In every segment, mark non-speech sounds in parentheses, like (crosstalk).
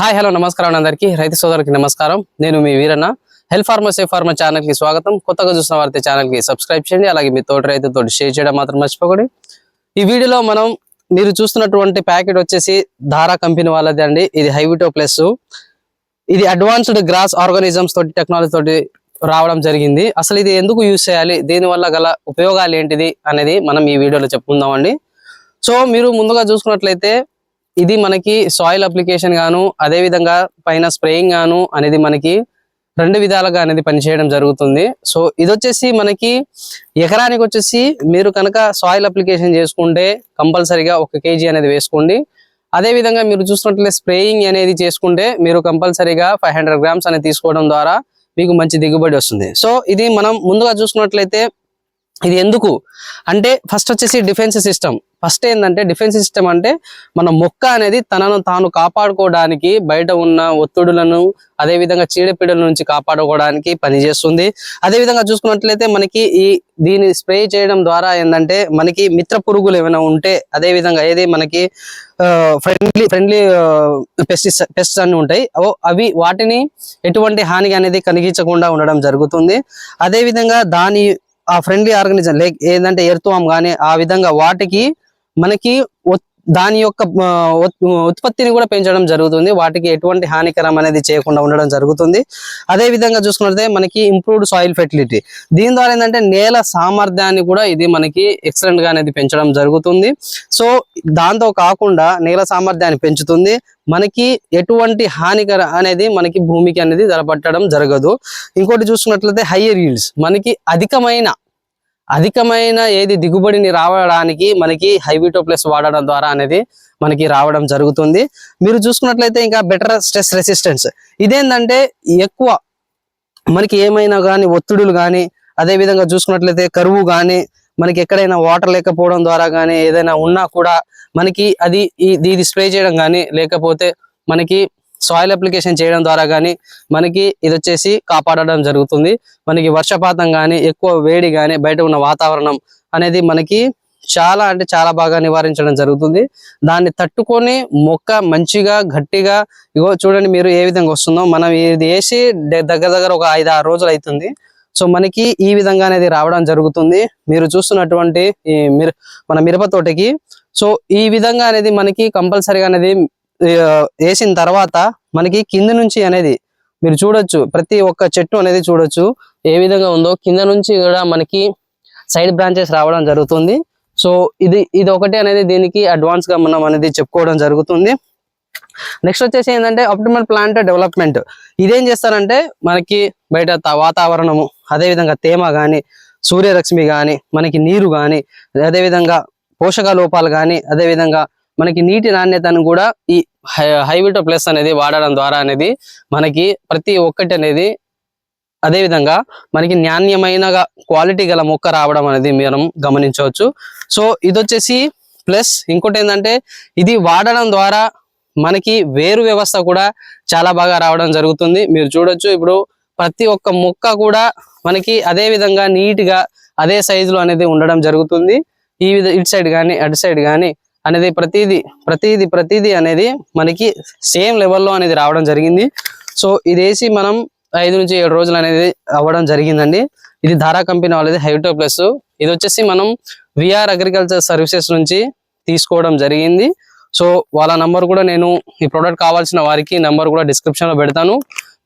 Hi hello నమస్కారం అందరికీ. రైతు సోదరులకి నమస్కారం. నేను మీ Veeranna. Health farmer safe farmer ఛానల్కి స్వాగతం. కొత్తగా చూసిన వారైతే ఛానల్కి సబ్స్క్రైబ్ చేయండి. అలాగే మీ తోటి రైతుతో షేర్ చేయడం మాత్రం మర్చిపోకండి. ఈ వీడియోలో మనం మీరు చూస్తున్నటువంటి ప్యాకెట్ వచ్చేసి ధారా కంపెనీ వాళ్ళది అండి. ఇది హైవిటో ప్లస్ ఇది అడ్వాన్స్డ్ గ్రాస్ ఆర్గానిజమ్స్ తోటి టెక్నాలజీ తోటి రావడం జరిగింది. అసలు ఇది ఎందుకు యూజ్ చేయాలి? దీనివల్ల గల ఉపయోగాలు ఏంటిది అనేది మనం ఈ వీడియోలో చెప్పుకుందామండి. సో మీరు ముందుగా చూసుకున్నట్లయితే ఇది మనకి సాయిల్ అప్లికేషన్ గాను అదే విధంగా పైన స్ప్రేయింగ్ గాను అనేది మనకి రెండు విధాలుగా అనేది పనిచేయడం జరుగుతుంది. సో ఇది వచ్చేసి మనకి ఎకరానికి వచ్చేసి మీరు కనుక సాయిల్ అప్లికేషన్ చేసుకుంటే కంపల్సరీగా ఒక కేజీ అనేది వేసుకోండి. అదే విధంగా మీరు చూసినట్లయితే స్ప్రేయింగ్ అనేది చేసుకుంటే మీరు కంపల్సరీగా ఫైవ్ హండ్రెడ్ గ్రామ్స్ అనేది తీసుకోవడం ద్వారా మీకు మంచి దిగుబడి వస్తుంది. సో ఇది మనం ముందుగా చూసుకున్నట్లయితే ఇది ఎందుకు? అంటే ఫస్ట్ వచ్చేసి డిఫెన్స్ సిస్టమ్ ఫస్ట్ ఏంటంటే డిఫెన్స్ సిస్టమ్ అంటే మన మొక్క అనేది తనను తాను కాపాడుకోవడానికి బయట ఉన్న ఒత్తిడులను అదే విధంగా చీడపీడల నుంచి కాపాడుకోవడానికి పనిచేస్తుంది. అదే విధంగా చూసుకున్నట్లయితే మనకి ఈ దీన్ని స్ప్రే చేయడం ద్వారా ఏంటంటే మనకి మిత్ర పురుగులు ఏమైనా ఉంటే అదే విధంగా ఏది మనకి ఫ్రెండ్లీ ఫ్రెండ్లీ పెస్టిస్ పెస్ట్స్ అన్ని ఉంటాయి. అవి వాటిని ఎటువంటి హాని అనేది కలిగించకుండా ఉండడం జరుగుతుంది. అదే విధంగా దాని ఆ ఫ్రెండ్లీ ఆర్గనైజం లైక్ ఏంటంటే ఎర్తువాం కానీ ఆ విధంగా వాటికి మనకి దాని యొక్క ఉత్పత్తిని కూడా పెంచడం జరుగుతుంది. వాటికి ఎటువంటి హానికరం అనేది చేయకుండా ఉండడం జరుగుతుంది. అదే విధంగా చూసుకున్నట్లయితే మనకి ఇంప్రూవ్డ్ సాయిల్ ఫెర్టిలిటీ దీని ద్వారా ఏంటంటే నేల సామర్థ్యాన్ని కూడా ఇది మనకి ఎక్సలెంట్గా అనేది పెంచడం జరుగుతుంది. సో దాంతో కాకుండా నేల సామర్థ్యాన్ని పెంచుతుంది. మనకి ఎటువంటి హానికర అనేది మనకి భూమికి అనేది జరపట్టడం జరగదు. ఇంకోటి చూసుకున్నట్లయితే హయ్యర్ ఈల్డ్స్ మనకి అధికమైన అధికమైన ఏది దిగుబడిని రావడానికి మనకి హైవిటో ప్లస్ వాడడం ద్వారా అనేది మనకి రావడం జరుగుతుంది. మీరు చూసుకున్నట్లయితే ఇంకా బెటర్ స్ట్రెస్ రెసిస్టెన్స్. ఇదేంటంటే ఎక్కువ మనకి ఏమైనా కానీ ఒత్తిడులు కానీ అదేవిధంగా చూసుకున్నట్లయితే కరువు కానీ మనకి ఎక్కడైనా వాటర్ లేకపోవడం ద్వారా కానీ ఏదైనా ఉన్నా కూడా మనకి అది ఇది స్ప్రే చేయడం కానీ లేకపోతే మనకి సాయిల్ అప్లికేషన్ చేయడం ద్వారా కానీ మనకి ఇది వచ్చేసి కాపాడడం జరుగుతుంది. మనకి వర్షపాతం కానీ ఎక్కువ వేడి కానీ బయట ఉన్న వాతావరణం అనేది మనకి చాలా అంటే చాలా బాగా నివారించడం జరుగుతుంది. దాన్ని తట్టుకొని మొక్క మంచిగా గట్టిగా ఇగో చూడండి మీరు ఏ విధంగా వస్తుందో. మనం ఇది వేసి దగ్గర దగ్గర ఒక ఐదు ఆరు రోజులు అవుతుంది సో మనకి ఈ విధంగా అనేది రావడం జరుగుతుంది. మీరు చూస్తున్నటువంటి ఈ మిర మన మిరప తోటకి. సో ఈ విధంగా అనేది మనకి కంపల్సరీగా అనేది వేసిన తర్వాత మనకి కింద నుంచి అనేది మీరు చూడొచ్చు ప్రతి ఒక్క చెట్టు అనేది చూడొచ్చు ఏ విధంగా ఉందో కింద నుంచి కూడా మనకి సైడ్ బ్రాంచెస్ రావడం జరుగుతుంది. సో ఇది ఇది ఒకటి అనేది దీనికి అడ్వాన్స్గా మనం అనేది చెప్పుకోవడం జరుగుతుంది. నెక్స్ట్ వచ్చేసి ఏంటంటే ఆప్టిమల్ ప్లాంట్ డెవలప్మెంట్ ఇదేం చేస్తారంటే మనకి బయట త- వాతావరణము అదే విధంగా తేమ కానీ సూర్యరశ్మి కానీ మనకి నీరు కానీ అదే విధంగా పోషక లోపాలు కానీ అదే విధంగా మనకి నీటి నాణ్యతను కూడా ఈ హైవిటో ప్లస్ అనేది వాడడం ద్వారా అనేది మనకి ప్రతి ఒక్కటి అనేది అదే విధంగా మనకి నాణ్యమైన క్వాలిటీ గల మొక్క రావడం అనేది మనం గమనించవచ్చు. సో ఇది వచ్చేసి ప్లస్ ఇంకోటి ఏంటంటే ఇది వాడడం ద్వారా మనకి వేరు వ్యవస్థ కూడా చాలా బాగా రావడం జరుగుతుంది. మీరు చూడొచ్చు ఇప్పుడు ప్రతి ఒక్క మొక్క కూడా మనకి అదే విధంగా నీట్గా అదే సైజులో అనేది ఉండడం జరుగుతుంది. ఈ విధ ఇటు సైడ్ కానీ అటు సైడ్ కానీ అనేది ప్రతిదీ ప్రతిదీ ప్రతిదీ అనేది మనకి సేమ్ లెవెల్లో అనేది రావడం జరిగింది. సో ఇది వేసి మనం ఐదు నుంచి ఏడు రోజులు అనేది అవ్వడం జరిగిందండి. ఇది ధారా కంపెనీ వాళ్ళది హైటో ప్లస్. ఇది వచ్చేసి మనం విఆర్ అగ్రికల్చర్ సర్వీసెస్ నుంచి తీసుకోవడం జరిగింది. సో వాళ్ళ నంబర్ కూడా నేను ఈ ప్రోడక్ట్ కావాల్సిన వారికి నంబర్ కూడా డిస్క్రిప్షన్లో పెడతాను.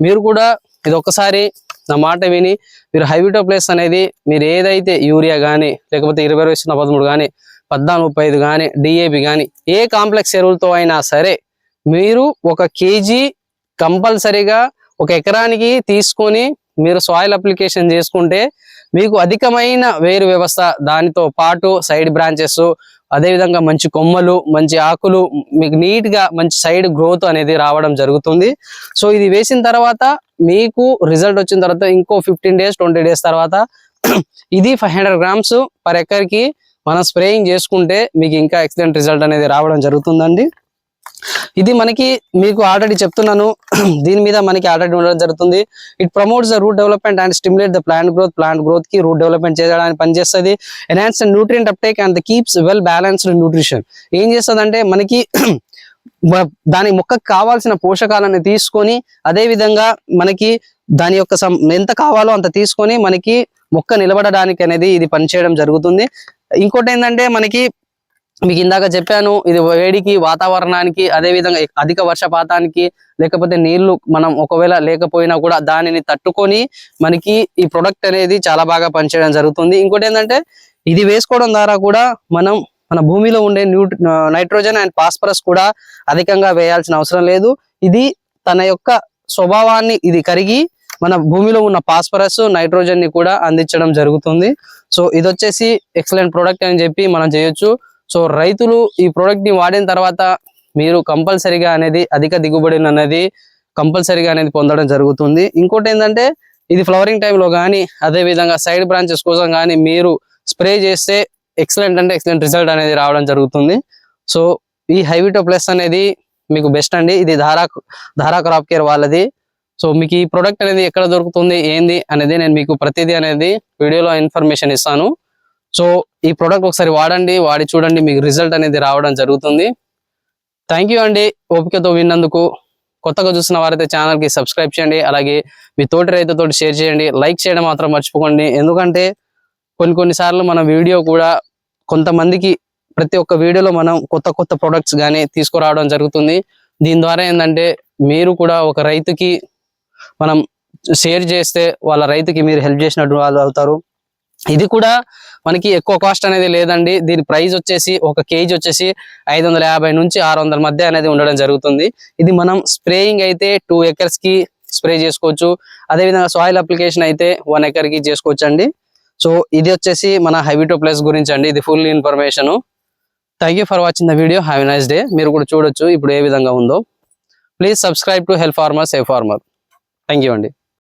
మీరు కూడా ఇది ఒక్కసారి నా మాట విని మీరు హైవిటో ప్లేస్ అనేది మీరు ఏదైతే యూరియా కానీ లేకపోతే ఇరవై ఇరవై సున్నా పదమూడు కానీ పద్నాలుగు ముప్పై ఐదు కానీ డిఏపి కానీ ఏ కాంప్లెక్స్ ఎరువులతో అయినా సరే మీరు ఒక కేజీ కంపల్సరీగా ఒక ఎకరానికి తీసుకొని మీరు సాయిల్ అప్లికేషన్ చేసుకుంటే మీకు అధికమైన వేరు వ్యవస్థ దానితో పాటు సైడ్ బ్రాంచెస్ అదేవిధంగా మంచి కొమ్మలు మంచి ఆకులు మీకు నీట్గా మంచి సైడ్ గ్రోత్ అనేది రావడం జరుగుతుంది. సో ఇది వేసిన తర్వాత మీకు రిజల్ట్ వచ్చిన తర్వాత ఇంకో ఫిఫ్టీన్ డేస్ ట్వంటీ డేస్ తర్వాత (clears throat) ఇది ఫైవ్ హండ్రెడ్ గ్రామ్స్ పర్ ఎకర్కి మనం స్ప్రేయింగ్ చేసుకుంటే మీకు ఇంకా ఎక్సలెంట్ రిజల్ట్ అనేది రావడం జరుగుతుందండి. ఇది మనకి మీకు ఆల్రెడీ చెప్తున్నాను (clears throat) దీని మీద మనకి ఆల్రెడీ ఉండడం జరుగుతుంది. It promotes the root development and stimulate the plant growth plant గ్రోత్కి రూట్ డెవలప్మెంట్ చేయడానికి పనిచేస్తుంది. Enhance nutrient uptake and the keeps well balanced nutrition ఏం చేస్తుంది మనకి (clears throat) దాని మొక్కకు కావాల్సిన పోషకాలను తీసుకొని అదే విధంగా మనకి దాని యొక్క సం- ఎంత కావాలో అంత తీసుకొని మనకి మొక్క నిలబడడానికి అనేది ఇది పనిచేయడం జరుగుతుంది. ఇంకోటి ఏంటంటే మనకి మీకు ఇందాక చెప్పాను ఇది వేడికి వాతావరణానికి అదే విధంగా అధిక వర్షపాతానికి లేకపోతే నీళ్ళు మనం ఒకవేళ లేకపోయినా కూడా దానిని తట్టుకొని మనకి ఈ ప్రొడక్ట్ అనేది చాలా బాగా పనిచేయడం జరుగుతుంది. ఇంకోటి ఏంటంటే ఇది వేసుకోవడం ద్వారా కూడా మనం మన భూమిలో ఉండే న్యూ నైట్రోజన్ అండ్ ఫాస్ఫరస్ కూడా అధికంగా వేయాల్సిన అవసరం లేదు. ఇది తన యొక్క స్వభావాన్ని ఇది కరిగి మన భూమిలో ఉన్న ఫాస్ఫరస్ నైట్రోజన్ని కూడా అందించడం జరుగుతుంది. సో ఇది వచ్చేసి ఎక్సలెంట్ ప్రోడక్ట్ అని చెప్పి మనం చేయొచ్చు. సో రైతులు ఈ ప్రోడక్ట్ని వాడిన తర్వాత మీరు కంపల్సరిగా అనేది అధిక దిగుబడిని అనేది కంపల్సరిగా అనేది పొందడం జరుగుతుంది. ఇంకోటి ఏంటంటే ఇది ఫ్లవరింగ్ టైంలో కానీ అదే విధంగా సైడ్ బ్రాంచెస్ కోసం కానీ మీరు స్ప్రే చేస్తే ఎక్సలెంట్ అంటే ఎక్సలెంట్ రిజల్ట్ అనేది రావడం జరుగుతుంది. సో ఈ హైవిటో ప్లస్ అనేది మీకు బెస్ట్ అండి. ఇది ధారా ధారా క్రాప్ కేర్ వాళ్ళది. సో మీకు ఈ ప్రోడక్ట్ అనేది ఎక్కడ దొరుకుతుంది ఏంది అనేది నేను మీకు ప్రతిదీ అనేది వీడియోలో ఇన్ఫర్మేషన్ ఇస్తాను. సో ఈ ప్రోడక్ట్ ఒకసారి వాడండి వాడి చూడండి మీకు రిజల్ట్ అనేది రావడం జరుగుతుంది. థ్యాంక్ యూ అండి ఓపికతో విన్నందుకు. కొత్తగా చూసిన వారైతే ఛానల్కి సబ్స్క్రైబ్ చేయండి అలాగే మీ తోటి రైతుతో షేర్ చేయండి. లైక్ చేయడం మాత్రం మర్చిపోకండి. ఎందుకంటే కొన్ని కొన్నిసార్లు మన వీడియో కూడా కొంతమందికి ప్రతి ఒక్క వీడియోలో మనం కొత్త కొత్త ప్రొడక్ట్స్ కానీ తీసుకురావడం జరుగుతుంది. దీని ద్వారా ఏంటంటే మీరు కూడా ఒక రైతుకి మనం షేర్ చేస్తే వాళ్ళ రైతుకి మీరు హెల్ప్ చేసినట్టు వాళ్ళు అవుతారు. ఇది కూడా మనకి ఎక్కువ కాస్ట్ అనేది లేదండి. దీని ప్రైస్ వచ్చేసి ఒక కేజీ వచ్చేసి ఐదు వందల యాభై నుంచి ఆరు వందల మధ్య అనేది ఉండడం జరుగుతుంది. ఇది మనం స్ప్రేయింగ్ అయితే టూ ఎకర్స్కి స్ప్రే చేసుకోవచ్చు. అదే విధంగా సాయిల్ అప్లికేషన్ అయితే వన్ ఎకర్కి చేసుకోవచ్చు అండి సో ఇది వచ్చేసి మన హైవిటో ప్లస్ గురించి అండి. ఇది full information thank for watching the video have nice day మీరు కూడా చూడొచ్చు. ఇప్పుడు ఏ విధంగా ఉందో. Please subscribe to help farmer safe farmer thank you అండి.